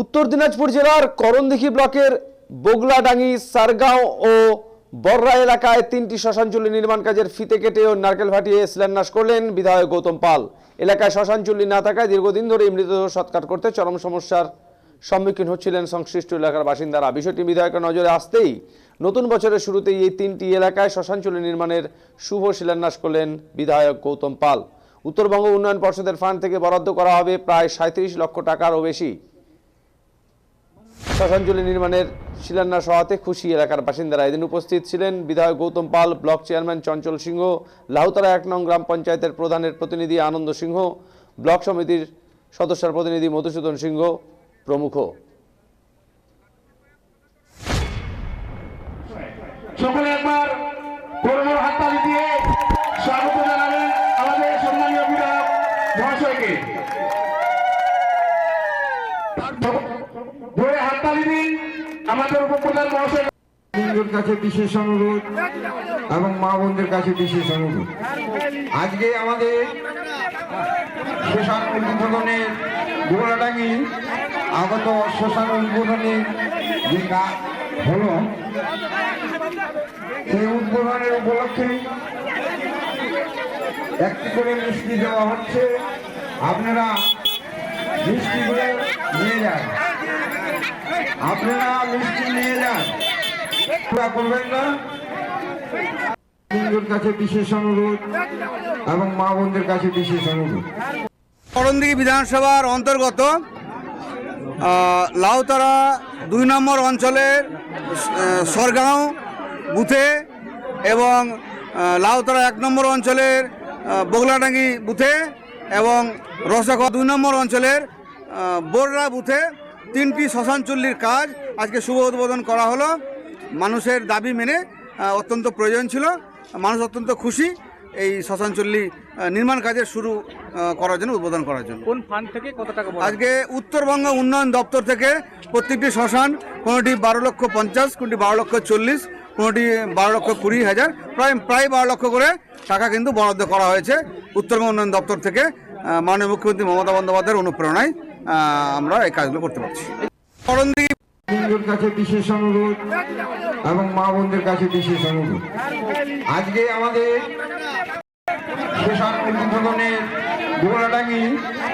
উত্তর দিনাজপুর জেলার করণদিঘি ব্লকের বগলাডাঙ্গি, সারগাঁও ও বর্রা এলাকায় তিনটি শ্মশানচুল্লি নির্মাণ কাজের ফিতে কেটে ও নারকেল ফাটিয়ে শিলান্যাস করলেন বিধায়ক গৌতম পাল। এলাকায় শ্মশানচুল্লি না থাকায় দীর্ঘদিন ধরে মৃতদেহ সৎকার করতে চরম সমস্যার সম্মুখীন হচ্ছিলেন সংশ্লিষ্ট এলাকার বাসিন্দারা। বিষয়টি বিধায়কের নজরে আসতেই নতুন বছরের শুরুতেই এই তিনটি এলাকায় শ্মশানচুল্লি নির্মাণের শুভ শিলান্যাস করলেন বিধায়ক গৌতম পাল। উত্তরবঙ্গ উন্নয়ন পর্ষদের ফান্ড থেকে বরাদ্দ করা হবে প্রায় সাঁত্রিশ লক্ষ টাকারও বেশি। শ্মশানজলি নির্মাণের শিলান্যাস হওয়াতে খুশি এলাকার বাসিন্দারা। এদিন উপস্থিত ছিলেন বিধায়ক গৌতম পাল, ব্লক চেয়ারম্যান চঞ্চল সিংহ, লাহুতারা এক নং গ্রাম পঞ্চায়েতের প্রধানের প্রতিনিধি আনন্দ সিংহ, ব্লক সমিতির সদস্যের প্রতিনিধি মধুসূদন সিংহ প্রমুখ। দিয়ে স্বাগত জানাবেন আমাদের সম্মানীয় বিধায়ক মহাশয়কে। আমাদের কাছে বিশেষ অনুরোধ এবং মা বোনদের কাছে বিশেষ অনুরোধ। আজকে আমাদের শ্মশান উদ্বোধনের গোড়াডাঙ্গি আগত শ্মশান উদ্বোধনের যে কাজ হলো, সেই উদ্বোধনের উপলক্ষে একটি করে মিষ্টি দেওয়া হচ্ছে। আপনারা মিষ্টিগুলো নিয়ে যান আপনারা মিষ্টি নিয়ে যান করবেন না অনুরোধ এবং মা বোনদের কাছে বিশেষ অনুরোধ করণদিঘি বিধানসভার অন্তর্গত লাউতারা দুই নম্বর অঞ্চলের সরগাঁও বুথে এবং লাউতারা এক নম্বর অঞ্চলের বগলাডাঙ্গি বুথে এবং রসাখোয়া দুই নম্বর অঞ্চলের বোররা বুথে তিনটি শ্মশানচুল্লির কাজ আজকে শুভ উদ্বোধন করা হলো। মানুষের দাবি মেনে অত্যন্ত প্রয়োজন ছিল। মানুষ অত্যন্ত খুশি এই শ্মশানচল্লি আহ, নির্মাণ কাজের শুরু করার জন্য উদ্বোধন করার জন্য। কোন ফান্ড থেকে কত টাকা আজকে উত্তরবঙ্গ উন্নয়ন দপ্তর থেকে প্রত্যেকটি শ্মশান কোনোটি বারো লক্ষ পঞ্চাশ কোনোটি বারো লক্ষ চল্লিশ কোনোটি বারো লক্ষ কুড়ি হাজার প্রায় প্রায় বারো লক্ষ করে টাকা কিন্তু বরাদ্দ করা হয়েছে উত্তরবঙ্গ উন্নয়ন দপ্তর থেকে মাননীয় মুখ্যমন্ত্রী মমতা বন্দ্যোপাধ্যায়ের অনুপ্রেরণায়। আমরা এই কাজগুলো করতে পারছি। কাছে বিশেষ অনুরোধ এবং মা বোনদের কাছে বিশেষ অনুরোধ। আজকে আমাদের শ্মশান উদ্বোধনের গোড়াডাঙ্গি